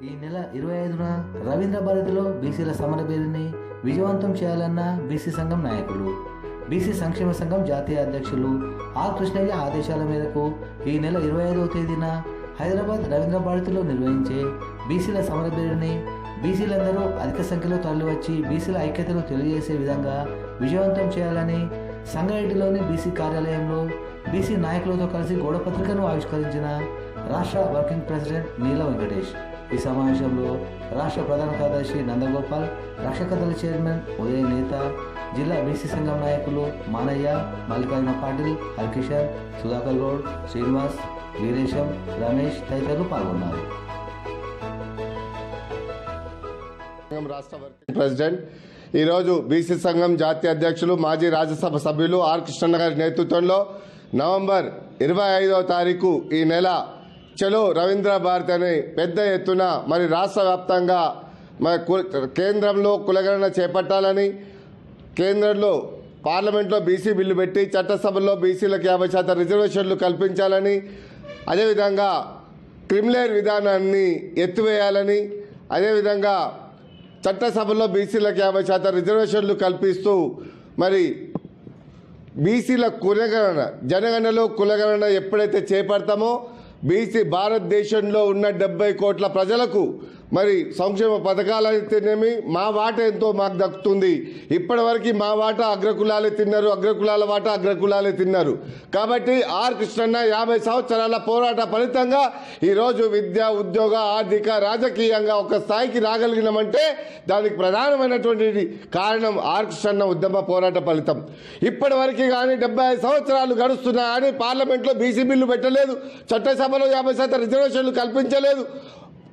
ఈ నెల ఇరవై ఐదున రవీంద్ర భారతిలో బీసీల సమర పేరుని విజయవంతం చేయాలన్న బీసీ సంఘం నాయకులు. బీసీ సంక్షేమ సంఘం జాతీయ అధ్యక్షులు ఆర్ కృష్ణయ్య ఆదేశాల మేరకు ఈ నెల ఇరవై ఐదవ తేదీన హైదరాబాద్ రవీంద్ర భారతిలో నిర్వహించే బీసీల సమర పేరుని బీసీలందరూ అధిక సంఖ్యలో తరలివచ్చి బీసీల ఐక్యతను తెలియజేసే విధంగా విజయవంతం చేయాలని సంగారెడ్డిలోని బీసీ కార్యాలయంలో బీసీ నాయకులతో కలిసి గోడపత్రికను ఆవిష్కరించిన రాష్ట్ర వర్కింగ్ ప్రెసిడెంట్ నీల వెంకటేష్ ఈ సమావేశంలో రాష్ట్ర ప్రధాన కార్యదర్శి నందగోపాల్ రక్షకథల చైర్మన్ ఉదయ నేత జిల్లా బీసీ సంఘం నాయకులు మానయ్య మల్లికార్జున పాటిల్ హరికిషన్ సుధాకర్ గౌడ్ శ్రీనివాస్ వీరేశం రమేష్ తదితరులు పాల్గొన్నారు. రాష్ట్ర వర్కింగ్ ప్రెసిడెంట్ ఈరోజు బీసీ సంఘం జాతీయ అధ్యక్షులు మాజీ రాజ్యసభ సభ్యులు ఆర్ కృష్ణన్న గారి నేతృత్వంలో నవంబర్ ఇరవై ఐదవ తారీఖు ఈ నెల చలో రవీంద్ర భారతి అనే పెద్ద ఎత్తున మరి రాష్ట్ర వ్యాప్తంగా మరి కు- కేంద్రంలో కులగణన చేపట్టాలని కేంద్రంలో పార్లమెంట్లో బీసీ బిల్లు పెట్టి చట్టసభల్లో బీసీలకు యాభై శాతం రిజర్వేషన్లు కల్పించాలని అదేవిధంగా క్రిమిలేర్ విధానాన్ని ఎత్తివేయాలని అదేవిధంగా చట్టసభలో బీసీలకు యాభై శాతం రిజర్వేషన్లు కల్పిస్తూ మరి బీసీల కులగణన జనగణనలో కులగణన ఎప్పుడైతే చేపడతామో బీసీ భారతదేశంలో ఉన్న డెబ్బై కోట్ల ప్రజలకు మరి సంక్షేమ పథకాలు అయితేనేమి మా వాట ఎంతో మాకు దక్కుతుంది. ఇప్పటివరకు మా వాట అగ్రకులాలే తిన్నారు అగ్రకులాల వాట అగ్రకులాలే తిన్నారు. కాబట్టి ఆర్ కృష్ణన్న యాభై సంవత్సరాల పోరాట ఫలితంగా ఈరోజు విద్య ఉద్యోగ ఆర్థిక రాజకీయంగా ఒక స్థాయికి రాగలిగినామంటే దానికి ప్రధానమైనటువంటి కారణం ఆర్ కృష్ణన్న ఉద్యమ పోరాట ఫలితం. ఇప్పటివరకు కానీ డెబ్బై ఐదు సంవత్సరాలు గడుస్తున్నా కానీ పార్లమెంట్లో బీసీ బిల్లు పెట్టలేదు చట్టసభలో యాభై శాతం రిజర్వేషన్లు కల్పించలేదు.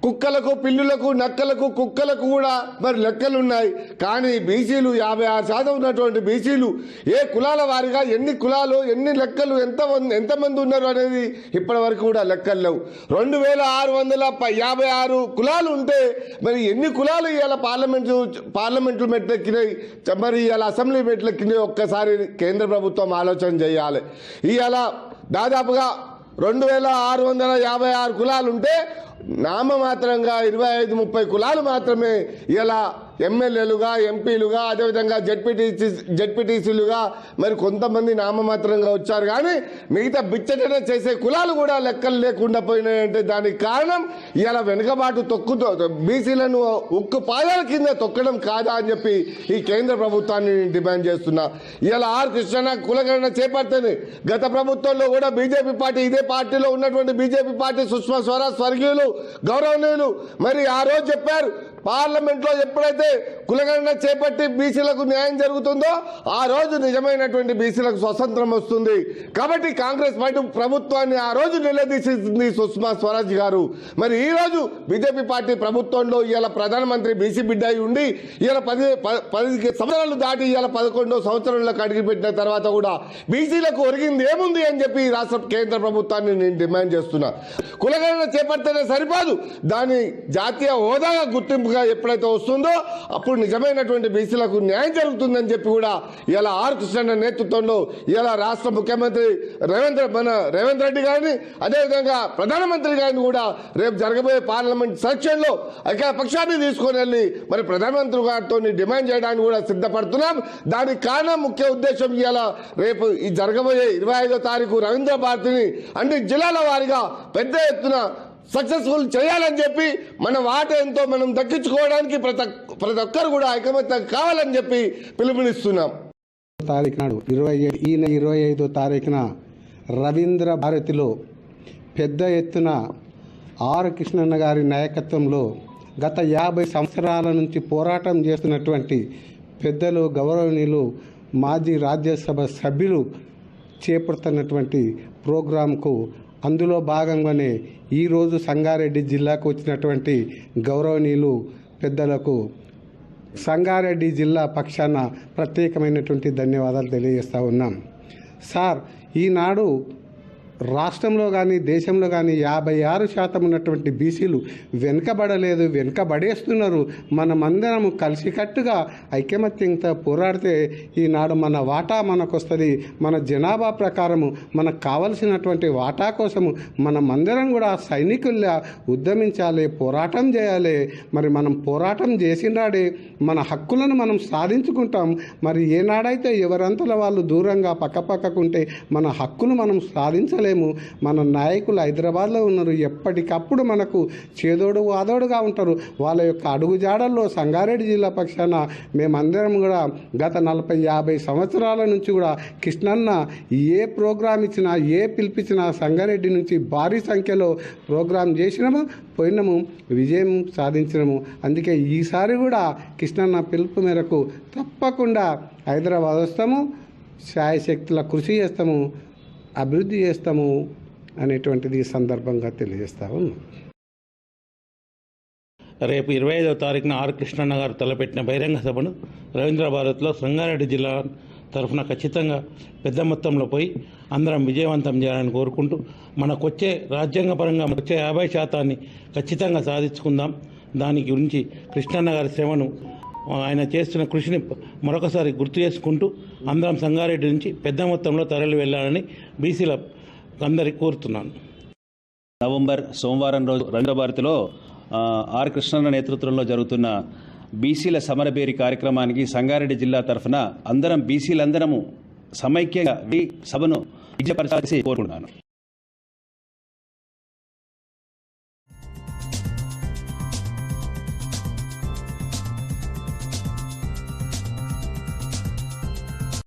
కుక్కలకు పిల్లులకు నక్కలకు కుక్కలకు కూడా మరి లెక్కలు ఉన్నాయి కానీ బీసీలు యాభై ఆరు శాతం ఉన్నటువంటి బీసీలు ఏ కులాల వారిగా ఎన్ని కులాలు ఎన్ని లెక్కలు ఎంత మంది- ఎంతమంది ఉన్నారు అనేది ఇప్పటి వరకు కూడా లెక్కలు లేవు. రెండు వేల ఆరు వందల యాభై ఆరు కులాలు ఉంటే మరి ఎన్ని కులాలు ఇవాళ పార్లమెంటు పార్లమెంటు మెట్లెక్కినాయి మరి ఇవాళ అసెంబ్లీ మెట్లెక్కినాయి ఒక్కసారి కేంద్ర ప్రభుత్వం ఆలోచన చేయాలి. ఇవాళ దాదాపుగా రెండు వేల ఆరు వందల యాభై ఆరు కులాలు ఉంటే నామమాత్రంగా ఇరవై ఐదు ముప్పై కులాలు మాత్రమే. ఇలా ఎమ్మెల్యేలుగా ఎంపీలుగా అదేవిధంగా జడ్పీటీసీ జడ్పీటీసీలుగా మరి కొంతమంది నామమాత్రంగా వచ్చారు. కానీ మిగతా బిచ్చటన చేసే కులాలు కూడా లెక్కలు లేకుండా పోయినాయంటే దానికి కారణం ఇలా వెనుకబాటు తొక్కుతో బీసీలను ఉక్కు పాదాల కింద తొక్కడం కాదా అని చెప్పి ఈ కేంద్ర ప్రభుత్వాన్ని డిమాండ్ చేస్తున్నా. ఇలా ఆర్ కృష్ణ కులగణన చేపడుతుంది. గత ప్రభుత్వంలో కూడా బీజేపీ పార్టీ ఇదే పార్టీలో ఉన్నటువంటి బీజేపీ పార్టీ సుష్మా స్వరాజ్ స్వర్గీయులు గౌరవనీయులు. మరి ఆ రోజు చెప్పారు పార్లమెంట్లో ఎప్పుడైతే కులగణన చేపట్టి బీసీలకు న్యాయం జరుగుతుందో ఆ రోజు నిజమైనటువంటి బీసీలకు స్వతంత్రం వస్తుంది. కాబట్టి కాంగ్రెస్ పార్టీ ప్రభుత్వాన్ని ఆ రోజు నిలదీసింది సుష్మా స్వరాజ్ గారు. మరి ఈ రోజు బీజేపీ పార్టీ ప్రభుత్వంలో ఇవాళ ప్రధానమంత్రి బీసీ బిడ్డ అయి ఉండి ఇవాళ పది పది సంవత్సరాలు దాటి ఇవాళ పదకొండో సంవత్సరంలోకి అడిగిపెట్టిన తర్వాత కూడా బీసీలకు ఒరిగింది ఏముంది అని చెప్పి రాష్ట్ర కేంద్ర ప్రభుత్వాన్ని నేను డిమాండ్ చేస్తున్నా. కులగణన చేపడితేనే సరిపోదు. దాని జాతీయ హోదాగా గుర్తింపు గా ఎప్పుడైతే వస్తుందో అప్పుడు నిజమైనటువంటి బీసీలకు న్యాయం జరుగుతుందని చెప్పి కూడా ఇలా ఆర్ కృష్ణ నేతృత్వంలో ఇలా రాష్ట్ర ముఖ్యమంత్రి రేవంత్ మన రేవంత్ రెడ్డి గారిని అదేవిధంగా ప్రధానమంత్రి గారిని కూడా రేపు జరగబోయే పార్లమెంట్ సెక్షన్లో అక్కడ పక్షాన్ని తీసుకొని వెళ్ళి మరి ప్రధానమంత్రి గారితో డిమాండ్ చేయడానికి కూడా సిద్ధపడుతున్నాం. దానికి కారణం ముఖ్య ఉద్దేశం ఇలా రేపు ఈ జరగబోయే ఇరవై ఐదో తారీఖు రవీంద్ర భారతిని అన్ని జిల్లాల వారిగా పెద్ద ఎత్తున సక్సెస్ఫుల్ చేయాలని చెప్పి మన వాట ఎంతో మనం దక్కించుకోవడానికి ప్రతి ప్రతి ఒక్కరు కూడా ఐకమత్యం కావాలని చెప్పి పిలుపునిస్తున్నాం. తారీఖు నాడు ఇరవై ఏడు ఇరవై ఐదో తారీఖున రవీంద్ర భారతిలో పెద్ద ఎత్తున ఆర్ కృష్ణన్న గారి నాయకత్వంలో గత యాభై సంవత్సరాల నుంచి పోరాటం చేస్తున్నటువంటి పెద్దలు గౌరవనీయులు మాజీ రాజ్యసభ సభ్యులు చేపడుతున్నటువంటి ప్రోగ్రాంకు అందులో భాగంగానే ఈరోజు సంగారెడ్డి జిల్లాకు వచ్చినటువంటి గౌరవనీయులు పెద్దలకు సంగారెడ్డి జిల్లా పక్షాన ప్రత్యేకమైనటువంటి ధన్యవాదాలు తెలియజేస్తా ఉన్నాం. సార్ ఈనాడు రాష్ట్రంలో కానీ దేశంలో కానీ యాభై ఆరు శాతం ఉన్నటువంటి బీసీలు వెనుకబడలేదు వెనుకబడేస్తున్నారు. మనమందరం కలిసికట్టుగా ఐకమత్యంతో పోరాడితే ఈనాడు మన వాటా మనకు వస్తుంది మన జనాభా ప్రకారము మనకు కావలసినటువంటి వాటా కోసము మనమందరం కూడా సైనికుల్లా ఉద్యమించాలి పోరాటం చేయాలి. మరి మనం పోరాటం చేసినాడే మన హక్కులను మనం సాధించుకుంటాం. మరి ఏనాడైతే ఎవరంతల వాళ్ళు దూరంగా పక్కపక్కకుంటే మన హక్కులు మనం సాధించలేము మన నాయకులు హైదరాబాద్లో ఉన్నారు. ఎప్పటికప్పుడు మనకు చేదోడు వాదోడుగా ఉంటారు. వాళ్ళ యొక్క అడుగుజాడల్లో సంగారెడ్డి జిల్లా పక్షాన మేమందరం కూడా గత నలభై యాభై సంవత్సరాల నుంచి కూడా కృష్ణన్న ఏ ప్రోగ్రాం ఇచ్చినా ఏ పిలిపించినా సంగారెడ్డి నుంచి భారీ సంఖ్యలో ప్రోగ్రాం చేసినాము పోయినాము విజయం సాధించినము. అందుకే ఈసారి కూడా కృష్ణన్న పిలుపు మేరకు తప్పకుండా హైదరాబాద్ వస్తాము. శాయశక్తుల కృషి చేస్తాము. అభివృద్ధి చేస్తాము అనేటువంటిది సందర్భంగా తెలియజేస్తా ఉన్నాం. రేపు ఇరవై ఐదవ తారీఖున ఆర్ కృష్ణన్న గారు తలపెట్టిన బహిరంగ సభను రవీంద్ర భారత్లో సంగారెడ్డి జిల్లా తరఫున ఖచ్చితంగా పెద్ద మొత్తంలో పోయి అందరం విజయవంతం చేయాలని కోరుకుంటూ మనకొచ్చే రాజ్యాంగపరంగా వచ్చే యాభై శాతాన్ని ఖచ్చితంగా సాధించుకుందాం. దాని గురించి కృష్ణన్న గారి శ్రమను ఆయన చేస్తున్న కృషిని మరొకసారి గుర్తు చేసుకుంటూ అందరం సంగారెడ్డి నుంచి పెద్ద మొత్తంలో తరలి వెళ్ళాలని బీసీల అందరికి కోరుతున్నాను. నవంబర్ సోమవారం రోజు రవీంద్ర భారతిలో ఆర్ కృష్ణన్న నేతృత్వంలో జరుగుతున్న బీసీల సమరబేరి కార్యక్రమానికి సంగారెడ్డి జిల్లా తరఫున అందరం బీసీలందరము సమైక్యంగా సభను విజయపరచాల్సి కోరుకుంటున్నాను.